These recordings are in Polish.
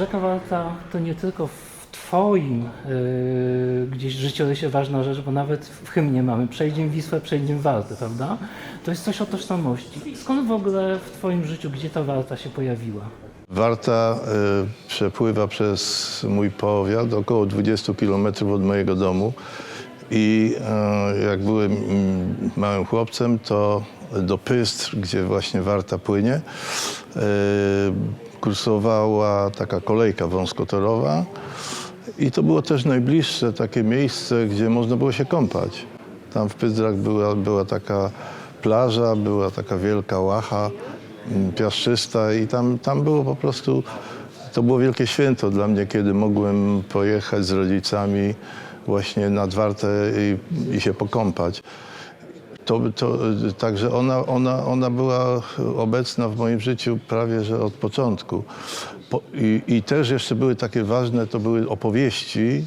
Rzeka Warta to nie tylko w Twoim yy, gdzieś życiorysie ważna rzecz, bo nawet w hymnie mamy przejdziem Wisłę, przejdziem Wartę, prawda? To jest coś o tożsamości. Skąd w ogóle w Twoim życiu, gdzie ta Warta się pojawiła? Warta y, przepływa przez mój powiat, około 20 km od mojego domu. I y, jak byłem mm, małym chłopcem, to do Pystr, gdzie właśnie Warta płynie, y, kursowała taka kolejka wąskotorowa. I to było też najbliższe takie miejsce, gdzie można było się kąpać. Tam w Pysdrach była, była taka plaża, była taka wielka łacha mm, piaszczysta i tam, tam było po prostu, to było wielkie święto dla mnie, kiedy mogłem pojechać z rodzicami właśnie nad Wartę i, i się pokąpać. To, to, także ona, ona, ona była obecna w moim życiu prawie że od początku. Po, i, I też jeszcze były takie ważne, to były opowieści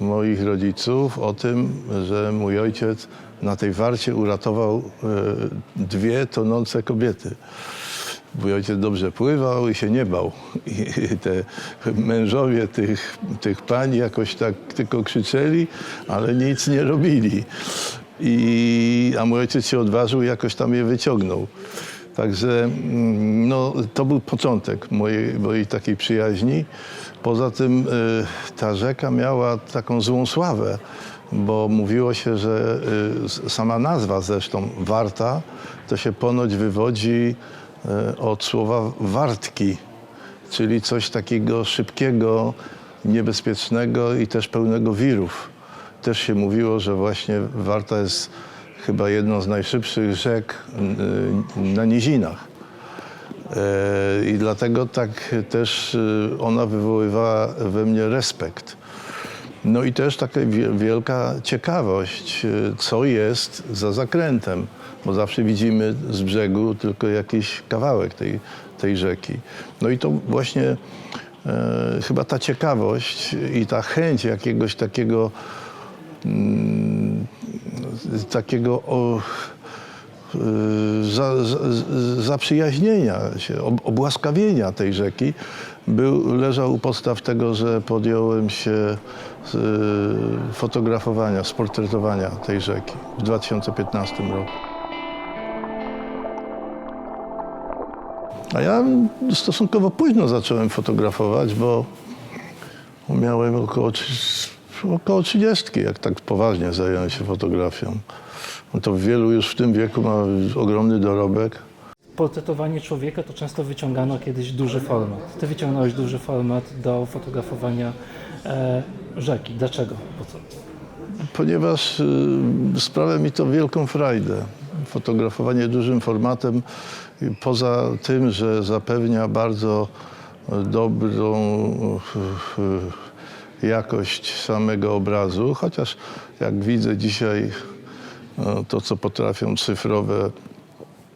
moich rodziców o tym, że mój ojciec na tej warcie uratował e, dwie tonące kobiety. Mój ojciec dobrze pływał i się nie bał. I te mężowie tych, tych pań jakoś tak tylko krzyczeli, ale nic nie robili. I, a mój ojciec się odważył i jakoś tam je wyciągnął. Także mm, no, to był początek mojej, mojej takiej przyjaźni. Poza tym y, ta rzeka miała taką złą sławę, bo mówiło się, że y, sama nazwa zresztą Warta to się ponoć wywodzi y, od słowa wartki, czyli coś takiego szybkiego, niebezpiecznego i też pełnego wirów. Też się mówiło, że właśnie Warta jest chyba jedną z najszybszych rzek y, na nizinach. E, I dlatego tak też y, ona wywoływała we mnie respekt. No i też taka wie- wielka ciekawość, y, co jest za zakrętem, bo zawsze widzimy z brzegu tylko jakiś kawałek tej, tej rzeki. No i to właśnie e, chyba ta ciekawość i ta chęć jakiegoś takiego takiego o, y, za, za, zaprzyjaźnienia się, ob, obłaskawienia tej rzeki był, leżał u podstaw tego, że podjąłem się y, fotografowania, sportretowania tej rzeki w 2015 roku. A ja stosunkowo późno zacząłem fotografować, bo miałem około, około 30, jak tak poważnie zająłem się fotografią. No to wielu już w tym wieku ma ogromny dorobek. Portretowanie człowieka to często wyciągano kiedyś duży format. Ty wyciągnąłeś duży format do fotografowania e, rzeki. Dlaczego? Po co? ponieważ y, sprawia mi to wielką frajdę. Fotografowanie dużym formatem, y, poza tym, że zapewnia bardzo y, dobrą y, jakość samego obrazu, chociaż jak widzę dzisiaj y, to, co potrafią cyfrowe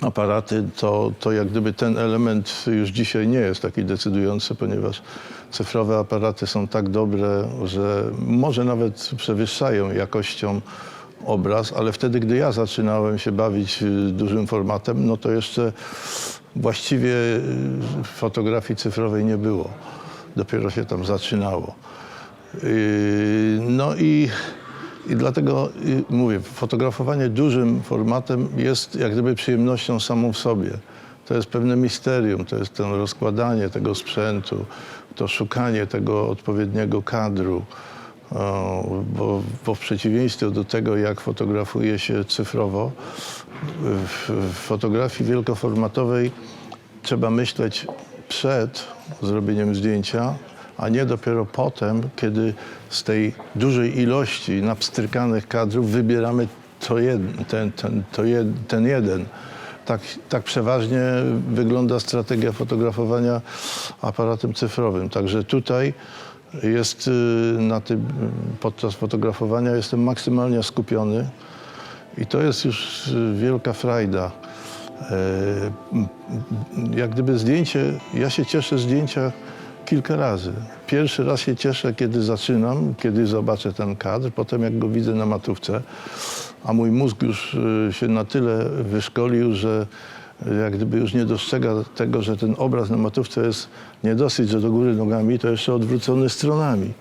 aparaty, to, to jak gdyby ten element już dzisiaj nie jest taki decydujący, ponieważ cyfrowe aparaty są tak dobre, że może nawet przewyższają jakością obraz, ale wtedy, gdy ja zaczynałem się bawić y, dużym formatem, no to jeszcze właściwie y, fotografii cyfrowej nie było. Dopiero się tam zaczynało. Yy, No i, i dlatego yy, mówię, fotografowanie dużym formatem jest jak gdyby przyjemnością samą w sobie. To jest pewne misterium, to jest to rozkładanie tego sprzętu, to szukanie tego odpowiedniego kadru. Bo, bo w przeciwieństwie do tego, jak fotografuje się cyfrowo, w fotografii wielkoformatowej trzeba myśleć przed zrobieniem zdjęcia, a nie dopiero potem, kiedy z tej dużej ilości napstrykanych kadrów wybieramy to jed, ten, ten, to jed, ten jeden. Tak, tak przeważnie wygląda strategia fotografowania aparatem cyfrowym. Także tutaj jest y, na tym, podczas fotografowania jestem maksymalnie skupiony i to jest już y, wielka frajda. E, Jak gdyby zdjęcie, ja się cieszę zdjęcia kilka razy. Pierwszy raz się cieszę, kiedy zaczynam, kiedy zobaczę ten kadr, potem jak go widzę na matówce, a mój mózg już y, się na tyle wyszkolił, że jak gdyby już nie dostrzega tego, że ten obraz na matówce jest nie dosyć, że do góry nogami, to jeszcze odwrócony stronami.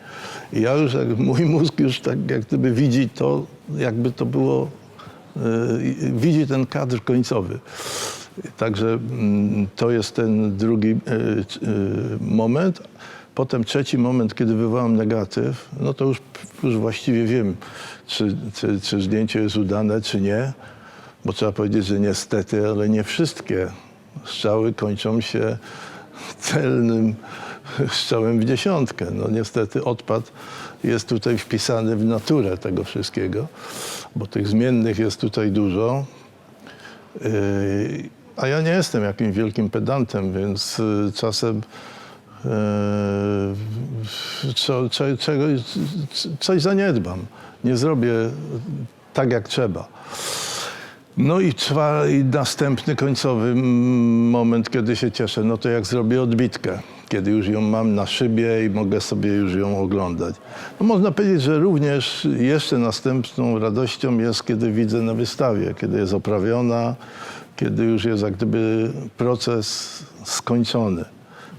I ja już, jak mój mózg już tak jak gdyby widzi to, jakby to było, e, widzi ten kadr końcowy. Także mm, to jest ten drugi e, e, moment. Potem trzeci moment, kiedy wywołam negatyw, no to już, już właściwie wiem, czy, czy, czy zdjęcie jest udane, czy nie. Bo trzeba powiedzieć, że niestety, ale nie wszystkie strzały kończą się celnym strzałem w dziesiątkę. No niestety odpad jest tutaj wpisany w naturę tego wszystkiego, bo tych zmiennych jest tutaj dużo. Yy, A ja nie jestem jakimś wielkim pedantem, więc yy, czasem yy, co, czegoś, coś zaniedbam. Nie zrobię tak, jak trzeba. No i, trwa, i następny końcowy moment, kiedy się cieszę, no to jak zrobię odbitkę, kiedy już ją mam na szybie i mogę sobie już ją oglądać. No można powiedzieć, że również jeszcze następną radością jest, kiedy widzę na wystawie, kiedy jest oprawiona, kiedy już jest jak gdyby proces skończony.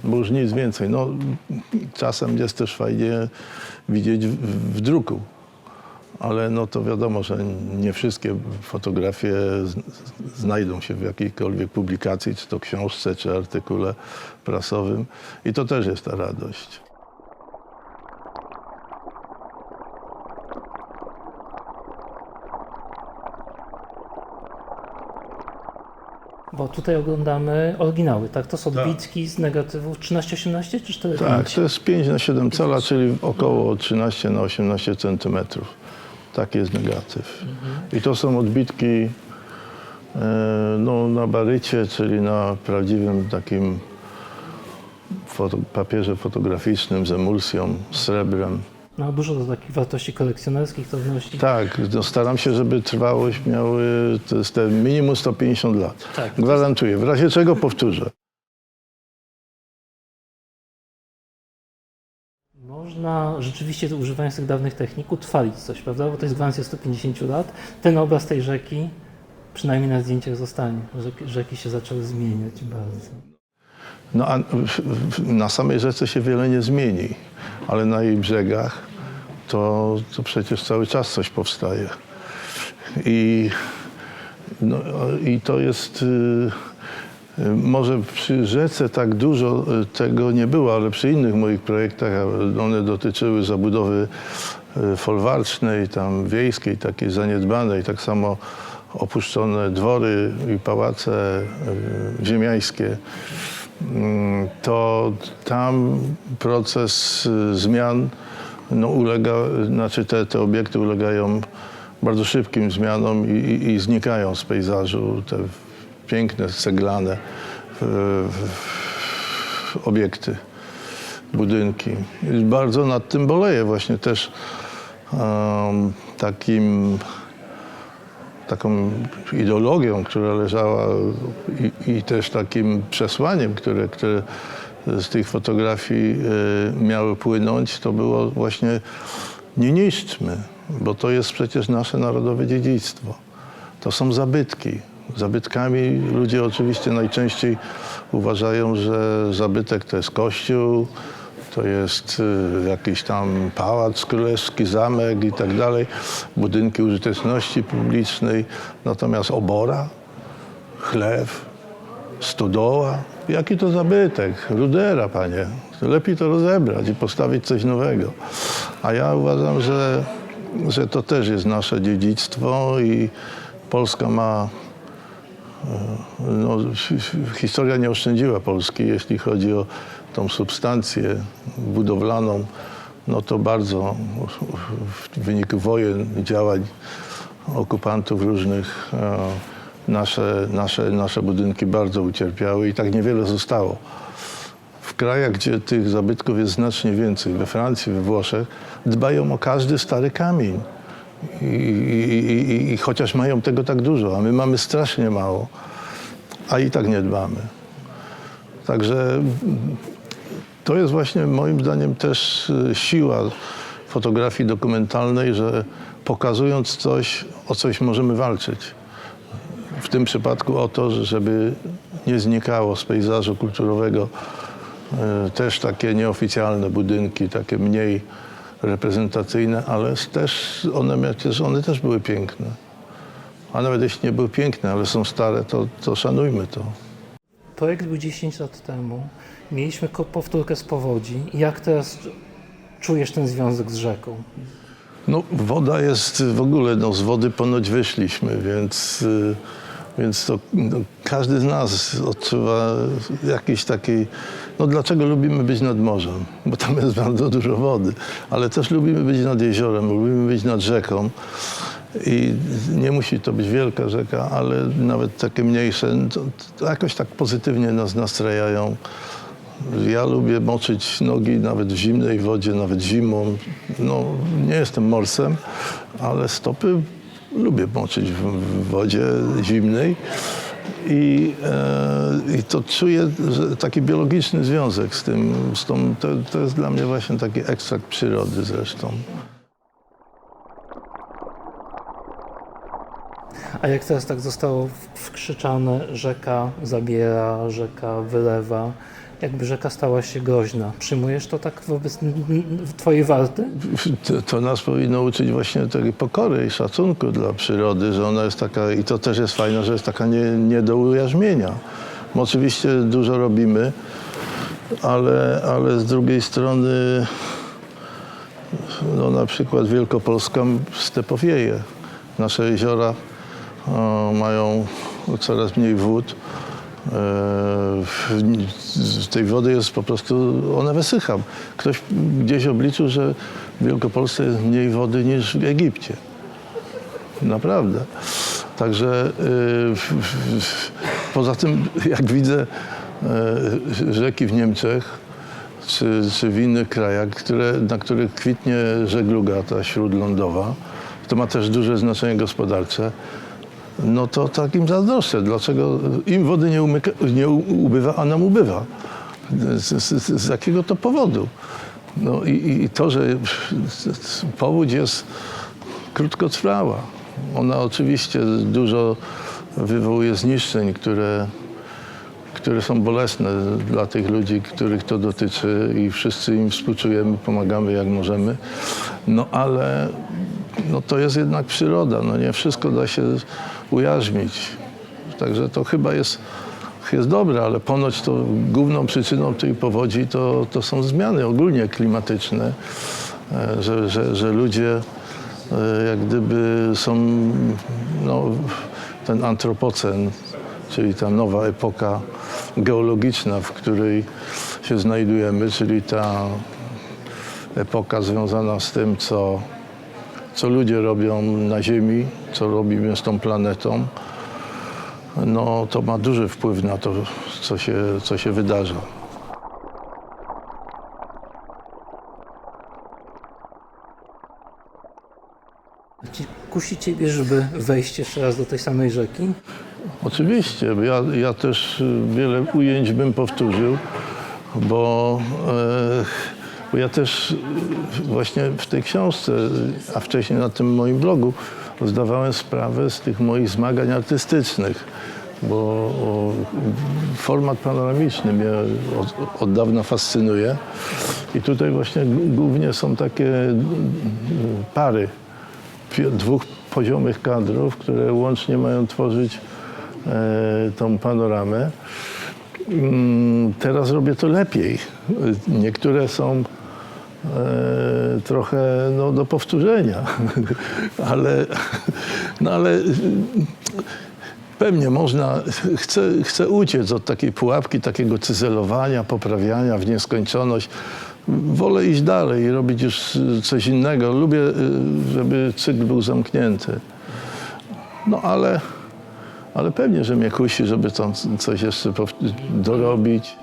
Bo już nic więcej. No, czasem jest też fajnie widzieć w, w druku ale no to wiadomo, że nie wszystkie fotografie znajdą się w jakiejkolwiek publikacji, czy to książce, czy artykule prasowym. I to też jest ta radość. Bo tutaj oglądamy oryginały, tak? To są odbitki z negatywów 13-18 czy 4 Tak, to jest 5 na 7 cala, czyli około 13 na 18 centymetrów. Taki jest negatyw. I to są odbitki e, no, na barycie, czyli na prawdziwym takim foto, papierze fotograficznym z emulsją, srebrem. No, dużo do takich wartości kolekcjonerskich to wnosi. Tak, no staram się, żeby trwałość miały, to jest te minimum 150 lat. Tak. Gwarantuję, w razie czego powtórzę. Można rzeczywiście używając tych dawnych technik utrwalić coś, prawda? Bo to jest gwarancja 150 lat. Ten obraz tej rzeki przynajmniej na zdjęciach zostanie. Rzeki, rzeki się zaczęły zmieniać bardzo. No a na samej rzece się wiele nie zmieni, ale na jej brzegach to, to przecież cały czas coś powstaje. I, no, i to jest. y, y, Może przy rzece tak dużo y, tego nie było, ale przy innych moich projektach, one dotyczyły zabudowy folwarcznej, tam wiejskiej, takiej zaniedbanej, tak samo opuszczone dwory i pałace ziemiańskie mm, to tam proces zmian no, ulega, znaczy te, te obiekty ulegają bardzo szybkim zmianom i, i, i znikają z pejzażu te piękne, ceglane y, obiekty, budynki. I bardzo nad tym boleję właśnie też takim taką ideologią, która leżała i, i też takim przesłaniem, które, które z tych fotografii e, miały płynąć, to było właśnie nie niszczmy, bo to jest przecież nasze narodowe dziedzictwo. To są zabytki. Zabytkami ludzie oczywiście najczęściej uważają, że zabytek to jest kościół, to jest y, jakiś tam pałac królewski, zamek i tak dalej, budynki użyteczności publicznej, natomiast obora, chlew, stodoła, jaki to zabytek, rudera, panie. Lepiej to rozebrać i postawić coś nowego. A ja uważam, że, że to też jest nasze dziedzictwo i Polska ma no, historia nie oszczędziła Polski, jeśli chodzi o tą substancję budowlaną. No to bardzo w wyniku wojen działań okupantów różnych e, nasze, nasze, nasze budynki bardzo ucierpiały i tak niewiele zostało. W krajach, gdzie tych zabytków jest znacznie więcej, we Francji, we Włoszech, dbają o każdy stary kamień. I, i, i, I chociaż mają tego tak dużo, a my mamy strasznie mało, a i tak nie dbamy. Także to jest właśnie moim zdaniem też y, siła fotografii dokumentalnej, że pokazując coś, o coś możemy walczyć. W tym przypadku o to, żeby nie znikało z pejzażu kulturowego e, też takie nieoficjalne budynki, takie mniej reprezentacyjne, ale też one, one też były piękne. A nawet jeśli nie były piękne, ale są stare, to, to szanujmy to. Projekt był 10 lat temu. Mieliśmy powtórkę z powodzi. Jak teraz czujesz ten związek z rzeką? No, woda jest w ogóle, no, z wody ponoć wyszliśmy, więc, y, więc to no, każdy z nas odczuwa jakiś taki. No, dlaczego lubimy być nad morzem? Bo tam jest bardzo dużo wody, ale też lubimy być nad jeziorem, lubimy być nad rzeką. I nie musi to być wielka rzeka, ale nawet takie mniejsze, to, to jakoś tak pozytywnie nas nastrajają. Ja lubię moczyć nogi nawet w zimnej wodzie, nawet zimą. No, nie jestem morsem, ale stopy lubię moczyć w, wodzie zimnej. I, e, I to czuję taki biologiczny związek z tym. Z tą, to, to jest dla mnie właśnie taki ekstrakt przyrody zresztą. A jak teraz tak zostało wkrzyczane, rzeka zabiera, rzeka wylewa, jakby rzeka stała się groźna. Przyjmujesz to tak wobec twojej warty? To, to nas powinno uczyć właśnie takiej pokory i szacunku dla przyrody, że ona jest taka, i to też jest fajne, że jest taka nie, nie do ujarzmienia. My oczywiście dużo robimy, ale, ale z drugiej strony no na przykład Wielkopolska stepowieje. Nasze jeziora o, mają coraz mniej wód. E, z tej wody jest po prostu, ona wysycha. Ktoś gdzieś obliczył, że w Wielkopolsce jest mniej wody niż w Egipcie. Naprawdę. Także w- poza tym, jak widzę y, rzeki w Niemczech czy, czy w innych krajach, które, na których kwitnie żegluga ta śródlądowa, to ma też duże znaczenie gospodarcze, no to takim zazdroszczę. Dlaczego im wody nie, umyka, nie ubywa, a nam ubywa? Z, z, z jakiego to powodu? No i, i to, że powódź jest krótkotrwała. Ona oczywiście dużo wywołuje zniszczeń, które, które są bolesne dla tych ludzi, których to dotyczy i wszyscy im współczujemy, pomagamy jak możemy. No ale no, to jest jednak przyroda, no nie wszystko da się ujarzmić. Także to chyba jest, jest dobre, ale ponoć to główną przyczyną tej powodzi to, to są zmiany ogólnie klimatyczne, e, że, że, że ludzie e, jak gdyby są no, ten antropocen, czyli ta nowa epoka geologiczna, w której się znajdujemy, czyli ta epoka związana z tym, co, co ludzie robią na Ziemi, co robimy z tą planetą, no to ma duży wpływ na to, co się, co się wydarza. Kusi ciebie, żeby wejść jeszcze raz do tej samej rzeki? Oczywiście, ja, ja też y, wiele ujęć bym powtórzył, bo, e, bo ja też y, właśnie w tej książce, a wcześniej na tym moim blogu, zdawałem sprawę z tych moich zmagań artystycznych, bo format panoramiczny mnie od, od dawna fascynuje i tutaj właśnie głównie są takie y, pary dwóch poziomych kadrów, które łącznie mają tworzyć e, tą panoramę. Mm, Teraz robię to lepiej. Niektóre są e, trochę no, do powtórzenia, ale, no, ale pewnie można, chcę, chcę uciec od takiej pułapki, takiego cyzelowania, poprawiania w nieskończoność. Wolę iść dalej i robić już coś innego. Lubię, y, żeby cykl był zamknięty. No ale, ale pewnie, że mnie kusi, żeby tam coś jeszcze dorobić.